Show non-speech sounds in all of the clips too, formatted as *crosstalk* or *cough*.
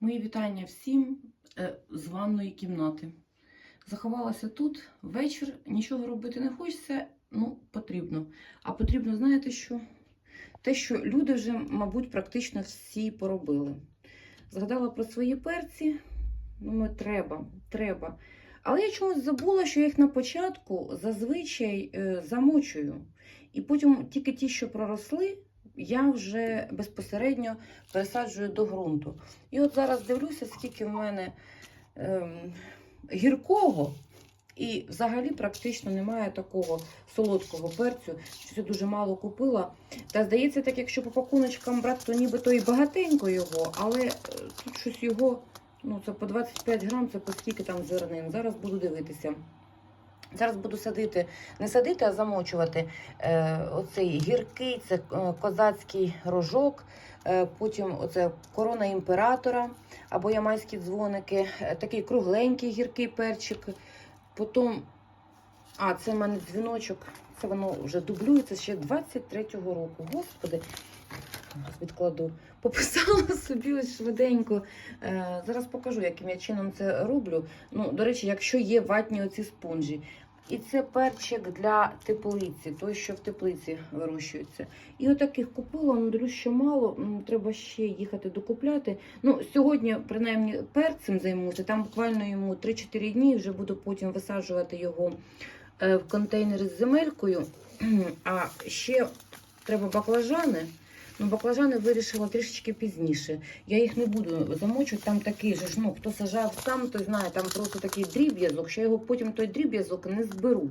Мої вітання всім е, з ванної кімнати. Заховалася тут вечір, нічого робити не хочеться, ну, потрібно. А потрібно, знаєте що? Те, що люди вже, мабуть, практично всі поробили. Згадала про свої перці. Думаю, треба, треба. Але я чомусь забула, що їх на початку зазвичай е, замочую. І потім тільки ті, що проросли, я вже безпосередньо пересаджую до ґрунту. І от зараз дивлюся, скільки в мене ем, гіркого, і взагалі практично немає такого солодкого перцю. Щось я дуже мало купила. Та здається, так якщо по пакуночкам брати, то нібито і багатенько його, але е, тут щось його, ну це по 25 грам, це по скільки там зернин. Зараз буду дивитися. Зараз буду садити, не садити, а замочувати е, оцей гіркий, це е, козацький рожок, е, потім оце корона імператора або ямайські дзвоники, е, такий кругленький гіркий перчик. Потім, а, це в мене дзвіночок, це воно вже дублюється ще 23-го року. Господи, відкладу. Пописала *laughs* собі ось швиденько. Е, зараз покажу, яким я чином це роблю. Ну, до речі, якщо є ватні оці спонжі. І це перчик для теплиці, той, що в теплиці вирощується. І отаких купила, ну дивлюсь, що мало, треба ще їхати докупляти. Ну, сьогодні, принаймні, перцем займуся. Там буквально йому 3-4 дні вже буду потім висаджувати його е, в контейнери з земелькою. *clears throat* А ще треба баклажани. Ну, баклажани вирішила трішечки пізніше. Я їх не буду замочувати, там такий же ж, ну, хто сажав сам, той знає, там просто такий дріб'язок, що я його потім той дріб'язок не зберу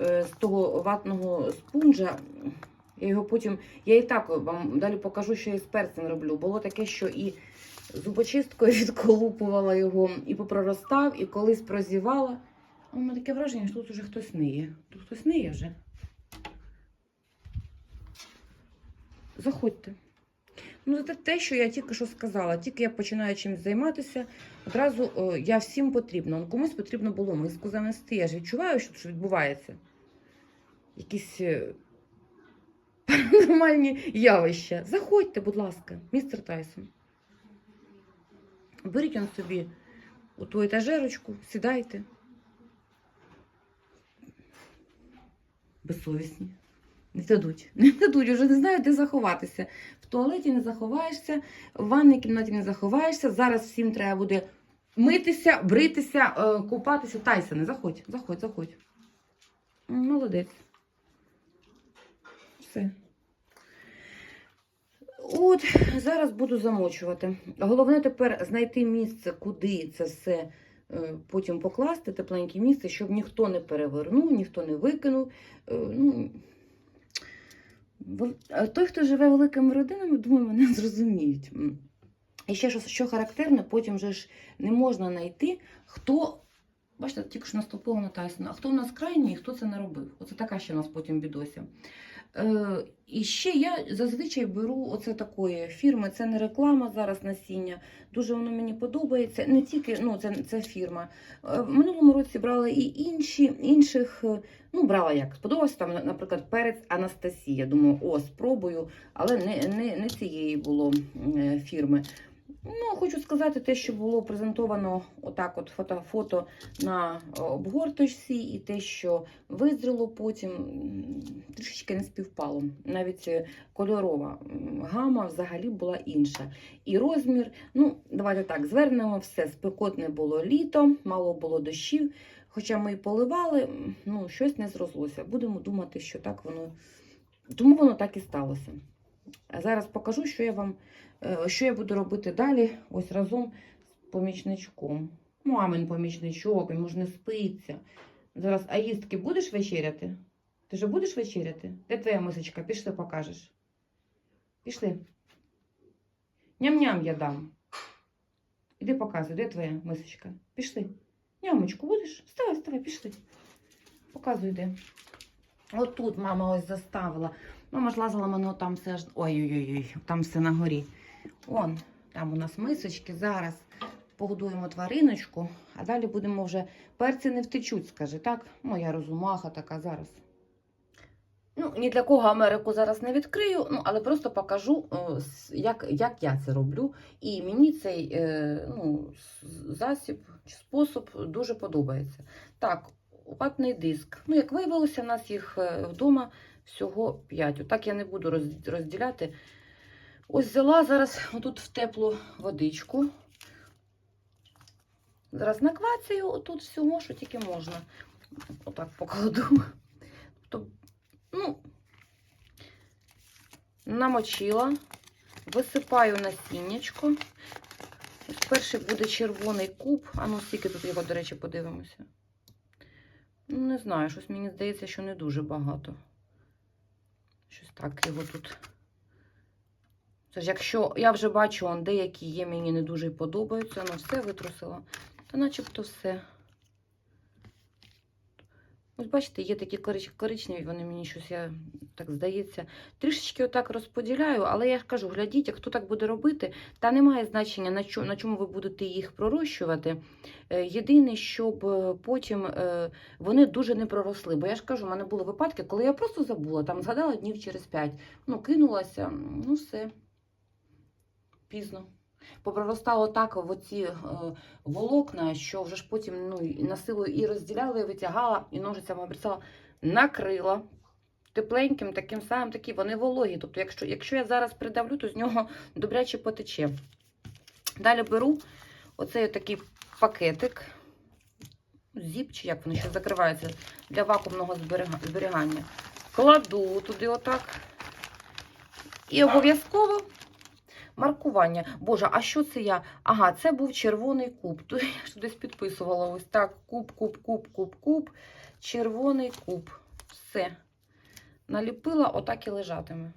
е, з того ватного спунжа. Я його потім, я і так вам далі покажу, що я з перцем роблю. Було таке, що і зубочисткою *laughs* відколупувала його, і попроростав, і колись прозівала. У мене таке враження, що тут вже хтось ниє. Тут хтось ниє вже. Заходьте. Ну, це те, що я тільки що сказала. Тільки я починаю чимось займатися, одразу о, я всім потрібна. Ну, Комусь потрібно було миску занести. Я ж відчуваю, що тут відбувається. Якісь е, паранормальні явища. Заходьте, будь ласка, містер Тайсон. Беріть он собі у ту етажерочку, сідайте. Безсовісні. Не дадуть. *laughs* Не дадуть, вже не знаю, де заховатися. В туалеті не заховаєшся, в ванній кімнаті не заховаєшся. Зараз всім треба буде митися, бритися, е, купатися. Тайсоне, заходь, заходь, заходь. Молодець. Все. От, зараз буду замочувати. Головне тепер знайти місце, куди це все е, потім покласти, тепленьке місце, щоб ніхто не перевернув, ніхто не викинув. Е, Ну, Той, хто живе великими родинами, думаю, мене *laughs* зрозуміють. І ще що, що характерне, потім вже ж не можна знайти, хто. Бачите, тільки ж наступило на Тайсона, а хто в нас крайній і хто це наробив. Оце така ще у нас потім бідося. Е, і ще я зазвичай беру оце такої фірми, це не реклама зараз насіння. Дуже воно мені подобається. Не тільки ну, це, це фірма. Е, в минулому році брала і інші, інших. е, Ну, брала як сподобався там, наприклад, перець Анастасія. Думаю, о, спробую, але не, не, не цієї було фірми. Ну, хочу сказати, те, що було презентовано отак, от фото, фото на обгорточці, і те, що визріло потім, трішечки не співпало. Навіть е, кольорова гама взагалі була інша. І розмір, ну, давайте так, звернемо все. Спекотне було літо, мало було дощів. Хоча ми і поливали, ну, щось не зрослося. Будемо думати, що так воно. Тому воно так і сталося. Зараз покажу, що я вам, е, що я буду робити далі, ось разом з помічничком. Мамин помічничок, він може не спиться. Зараз, а їстки будеш вечеряти? Ти вже будеш вечеряти? Де твоя мисочка? Пішли, покажеш. Пішли. Ням-ням я дам. Іди показуй, де твоя мисочка? Пішли. Нямочку будеш? Вставай, вставай, пішли. Показуй, де. От тут мама ось заставила. Мама ж лазила мене там все аж. Ой-ой-ой, там все на горі. Он, там у нас мисочки. Зараз погодуємо твариночку, а далі будемо вже. Перці не втечуть, скаже, так? Моя розумаха така зараз. Ну, ні для кого Америку зараз не відкрию, ну, але просто покажу, е, як, як я це роблю. І мені цей е, ну, засіб чи спосіб дуже подобається. Так, ватний диск. Ну, як виявилося, в нас їх е, вдома всього 5. Отак я не буду розділяти. Ось взяла зараз отут в теплу водичку. Зараз наквацаю отут всього, що тільки можна. Отак покладу. Тобто, ну, намочила, висипаю насіннячко. Ось перший буде червоний куб. А ну, скільки тут його, до речі, подивимося. Ну, не знаю, щось мені здається, що не дуже багато. Щось так його тут. Це ж якщо я вже бачу, он деякі є, мені не дуже подобаються, ну все витрусила, то начебто все. Ось бачите, є такі корич- коричневі, вони мені щось, я так здається, трішечки отак розподіляю, але я ж кажу, глядіть, хто так буде робити, та немає значення, на чому, на чому ви будете їх пророщувати. Е, Єдине, щоб е, потім е, вони дуже не проросли. Бо я ж кажу, в мене були випадки, коли я просто забула, там згадала днів через п'ять, ну, кинулася, ну все, пізно. Попроростало так в оці е, волокна, що вже ж потім ну, на силу і розділяла, і витягала, і ножицями обрізала, накрила тепленьким, таким самим, такі вони вологі. Тобто, якщо, якщо я зараз придавлю, то з нього добряче потече. Далі беру оцей такий пакетик, зіп, чи як вони ще закриваються для вакуумного зберігання. Кладу туди отак. І обов'язково маркування. Боже, а що це я? Ага, це був червоний куб. *laughs* Тут я ж десь підписувала ось так: куб, куб, куб, куб, куб, червоний куб. Все. Наліпила, отак і лежатиме.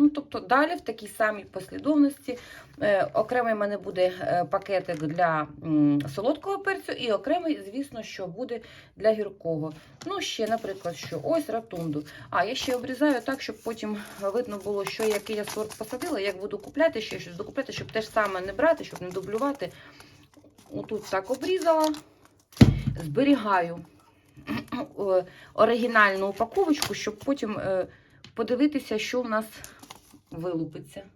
Ну, тобто далі в такій самій послідовності е, окремий в мене буде е, пакетик для м, солодкого перцю, і окремий, звісно, що буде для гіркого. Ну, ще, наприклад, що ось ратунду. А я ще обрізаю так, щоб потім видно було, що який я сорт посадила, як буду купляти, ще щось докупляти, щоб теж саме не брати, щоб не дублювати. Отут так обрізала, зберігаю е, оригінальну упаковочку, щоб потім е, подивитися, що в нас вилупиться.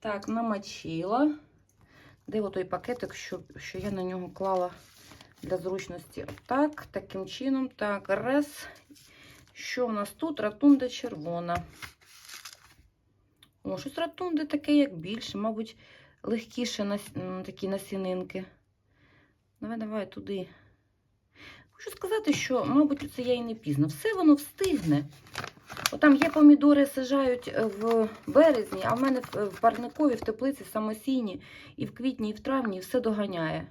Так, намочила. Де отой пакетик, що, що я на нього клала для зручності. Так, таким чином. Так, раз. Що в нас тут? Ратунда червона. О, щось ратунди таке, як більше, мабуть, легкіше нас... такі насінинки. Давай, давай туди. Хочу сказати, що, мабуть, це я і не пізно. Все воно встигне. Отам є помідори, сажають е, в березні, а в мене в в парникові, в теплиці самосійні, і в квітні, і в травні все доганяє.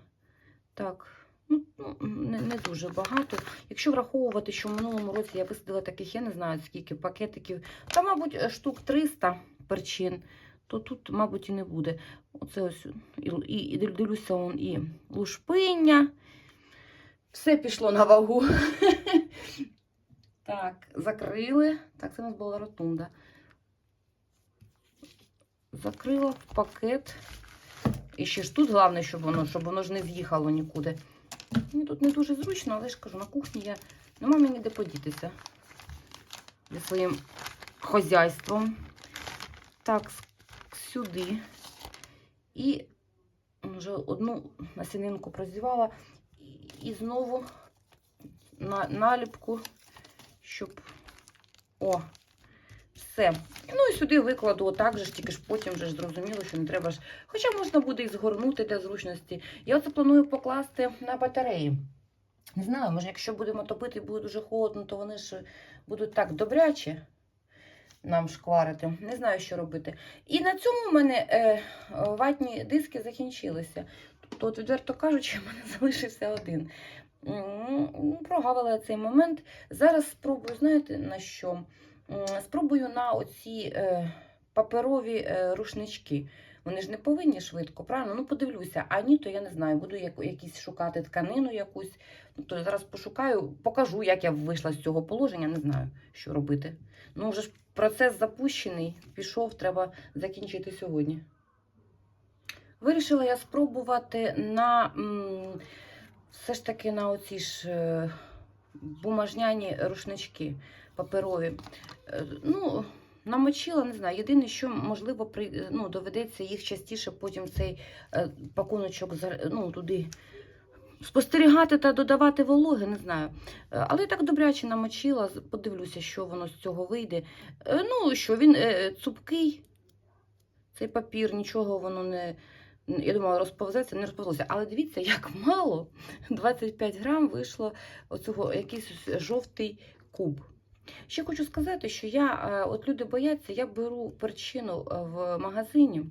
Так, ну, ну, не, не дуже багато. Якщо враховувати, що в минулому році я висадила таких, я не знаю скільки пакетиків, та, мабуть, е, штук 300 перчин, то тут, мабуть, і не буде. Оце ось і, і, і дивлюся, і лушпиння. Все пішло на вагу. *laughs* Так, закрили. Так, це у нас була ротунда. Закрила пакет. І ще ж тут головне, щоб воно, щоб воно ж не з'їхало нікуди. Мені тут не дуже зручно, але ж кажу, на кухні я нема мені де подітися зі своїм хозяйством. Так, сюди. І вже одну насінинку прозівала. І знову на наліпку, щоб. О, все. Ну і сюди викладу отак же тільки ж потім вже ж зрозуміло, що не треба ж. Хоча можна буде і згорнути для зручності. Я оце планую покласти на батареї. Не знаю, може, якщо будемо топити і буде дуже холодно, то вони ж будуть так добряче нам шкварити. Не знаю, що робити. І на цьому в мене е, ватні диски закінчилися. Тобто, от, відверто кажучи, *laughs* в мене залишився один. М, ну, Прогавила цей момент. Зараз спробую, знаєте, на що? Спробую на оці е, паперові е, рушнички. Вони ж не повинні швидко, правильно? Ну, подивлюся. А ні, то я не знаю. Буду як, якісь шукати тканину якусь. Ну, то зараз пошукаю, покажу, як я вийшла з цього положення. Не знаю, що робити. Ну, вже ж процес запущений, пішов, треба закінчити сьогодні. Вирішила я спробувати на м, все ж таки на оці ж е, бумажняні рушнички паперові. Е, Ну, намочила, не знаю. Єдине, що можливо при, ну, доведеться їх частіше потім цей е, пакуночок ну, туди спостерігати та додавати вологи, не знаю. Е, Але так добряче намочила, подивлюся, що воно з цього вийде. Е, Ну, що він е, цупкий, цей папір, нічого воно не. Я думала, розповзеться, не розповзлося. Але дивіться, як мало 25 грам вийшло оцього якийсь жовтий куб. Ще хочу сказати, що я, е, от люди бояться, я беру перчину е, в магазині,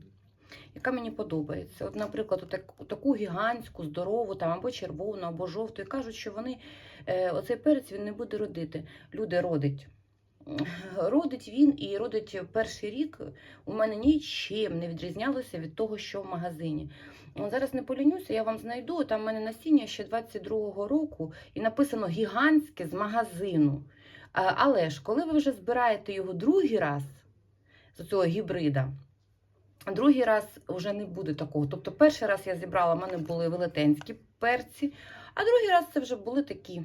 яка мені подобається. От, наприклад, отак- таку гігантську, здорову, там, або червону, або жовту. І кажуть, що вони, е, оцей перець він не буде родити. Люди родить. Родить він і родить перший рік у мене нічим не відрізнялося від того, що в магазині. Зараз не полінюся, я вам знайду. Там в мене насіння ще 22-го року і написано гігантське з магазину. Але ж, коли ви вже збираєте його другий раз з цього гібрида, другий раз вже не буде такого. Тобто, перший раз я зібрала, в мене були велетенські перці, а другий раз це вже були такі.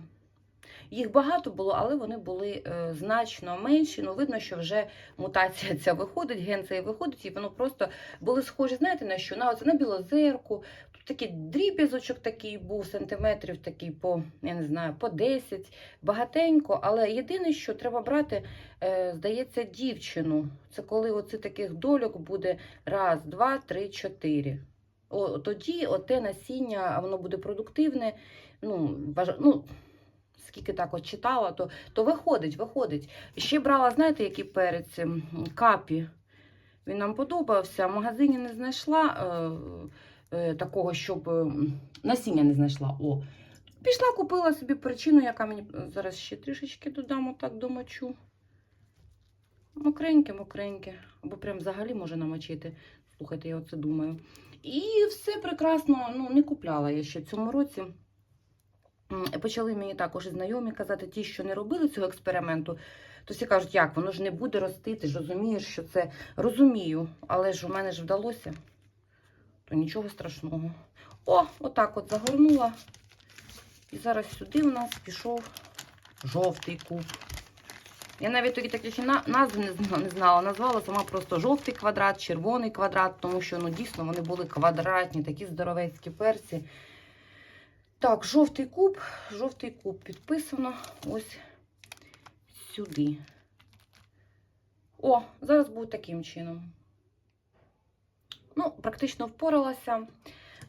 Їх багато було, але вони були е, значно менші. Ну, видно, що вже мутація ця виходить, ген цей виходить, і воно просто були схожі, знаєте, на що? На, оце, на білозерку. Тут такий дріб'язочок такий був, сантиметрів такий по, я не знаю, по 10, багатенько. Але єдине, що треба брати, е, здається, дівчину. Це коли оце таких дольок буде раз, два, три, чотири. О, тоді оте насіння, воно буде продуктивне. Ну, важ... ну, скільки так от читала, то, то виходить, виходить. Ще брала, знаєте, які перець? М, Капі. Він нам подобався. В магазині не знайшла е, е, такого, щоб е, насіння не знайшла. О. Пішла, купила собі причину, яка мені зараз ще трішечки додам, отак домочу. Мокреньке, мокреньке. Або прям взагалі може намочити. Слухайте, я оце думаю. І все прекрасно, ну, не купляла я ще цьому році. Почали мені також і знайомі казати, ті, що не робили цього експерименту, то всі кажуть, як воно ж не буде рости, ти ж розумієш, що це розумію, але ж у мене ж вдалося, то нічого страшного. О, отак от загорнула. І зараз сюди у нас пішов жовтий куб. Я навіть тоді таких назв не знала. Назвала сама просто жовтий квадрат, червоний квадрат, тому що ну, дійсно вони були квадратні, такі здоровецькі перці. Так, жовтий куб, жовтий куб підписано ось сюди. О, зараз буде таким чином. Ну, практично впоралася.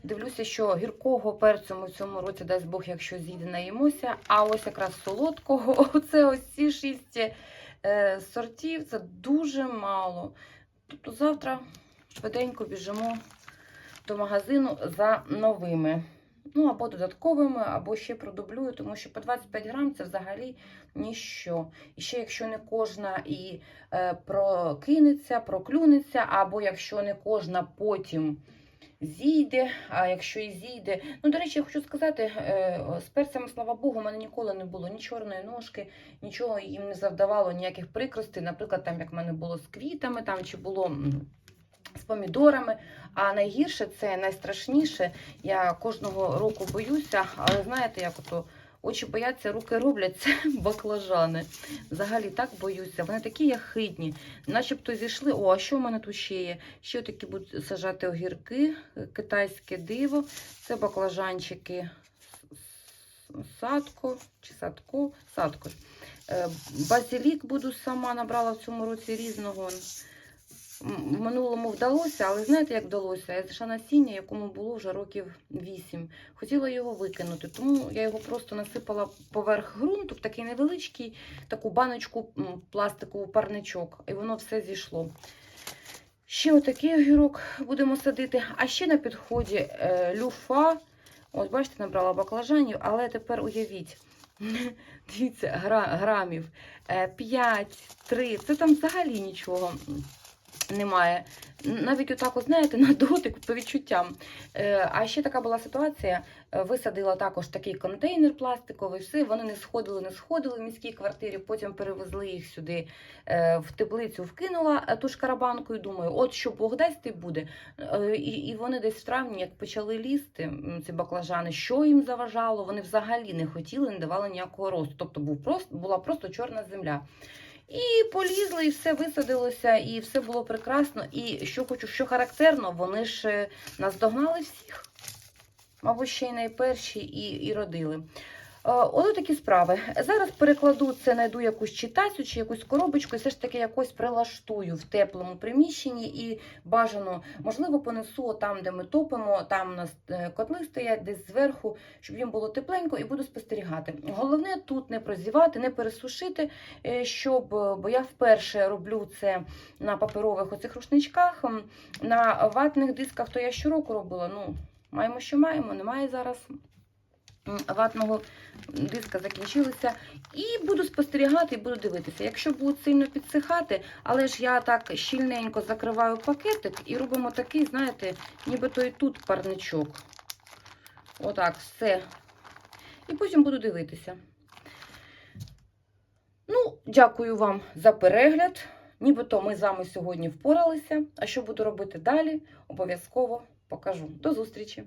Дивлюся, що гіркого перцю ми в цьому році, дасть Бог, якщо зійде, наїмося. А ось якраз солодкого, *laughs* оце ось ці шість е, сортів, це дуже мало. Тобто завтра швиденько біжимо до магазину за новими. Ну, або додатковими, або ще продублюю, тому що по 25 грам це взагалі ніщо. І ще якщо не кожна і е, прокинеться, проклюнеться, або якщо не кожна потім зійде, а якщо і зійде. Ну, до речі, я хочу сказати, е, з перцями, слава Богу, у мене ніколи не було ні чорної ножки, нічого їм не завдавало, ніяких прикростей. Наприклад, там, як в мене було з квітами, там чи було. З помідорами, а найгірше це найстрашніше. Я кожного року боюся, але знаєте, як ото очі бояться, руки роблять це *laughs* баклажани. Взагалі так боюся. Вони такі яхидні, начебто зійшли. О, а що в мене тут ще є? Ще такі будуть сажати огірки, китайське диво. Це баклажанчики садко чи садко, садко. Е, Базилік буду сама набрала в цьому році різного. В минулому вдалося, але знаєте, як вдалося? Я знайшла насіння, якому було вже років 8. Хотіла його викинути, тому я його просто насипала поверх ґрунту, в такий невеличкий, таку баночку пластикову парничок, і воно все зійшло. Ще отакий огірок будемо садити. А ще на підході е, люфа. От, бачите, набрала баклажанів, але тепер уявіть. *laughs* Дивіться, гра, грамів 5, 3. Це там взагалі нічого немає. Навіть отак, от, знаєте, на дотик по відчуттям. Е, А ще така була ситуація. е, Висадила також такий контейнер пластиковий, все, вони не сходили, не сходили в міській квартирі, потім перевезли їх сюди е, в теплицю, вкинула ту шкарабанку і думаю, от що Бог дасть, ти буде. І вони десь в травні, як почали лізти, ці баклажани, що їм заважало, вони взагалі не хотіли, не давали ніякого росту. Тобто був просто, була просто чорна земля. І полізли, і все висадилося, і все було прекрасно. І що хочу, що характерно, вони ж е, наздогнали всіх. Мабуть, ще й найперші і, і родили. Е, Ось такі справи. Зараз перекладу це, знайду якусь читацю чи якусь коробочку, і все ж таки якось прилаштую в теплому приміщенні і бажано, можливо, понесу там, де ми топимо, там у нас е, котли стоять десь зверху, щоб їм було тепленько, і буду спостерігати. Головне тут не прозівати, не пересушити, е, щоб, бо я вперше роблю це на паперових оцих рушничках, на ватних дисках, то я щороку робила. Ну, маємо, що маємо, немає зараз ватного диска закінчилися. І буду спостерігати і буду дивитися. Якщо будуть сильно підсихати, але ж я так щільненько закриваю пакетик і робимо такий, знаєте, нібито і тут парничок. Отак, все. І потім буду дивитися. Ну, дякую вам за перегляд. Нібито ми з вами сьогодні впоралися. А що буду робити далі, обов'язково покажу. До зустрічі!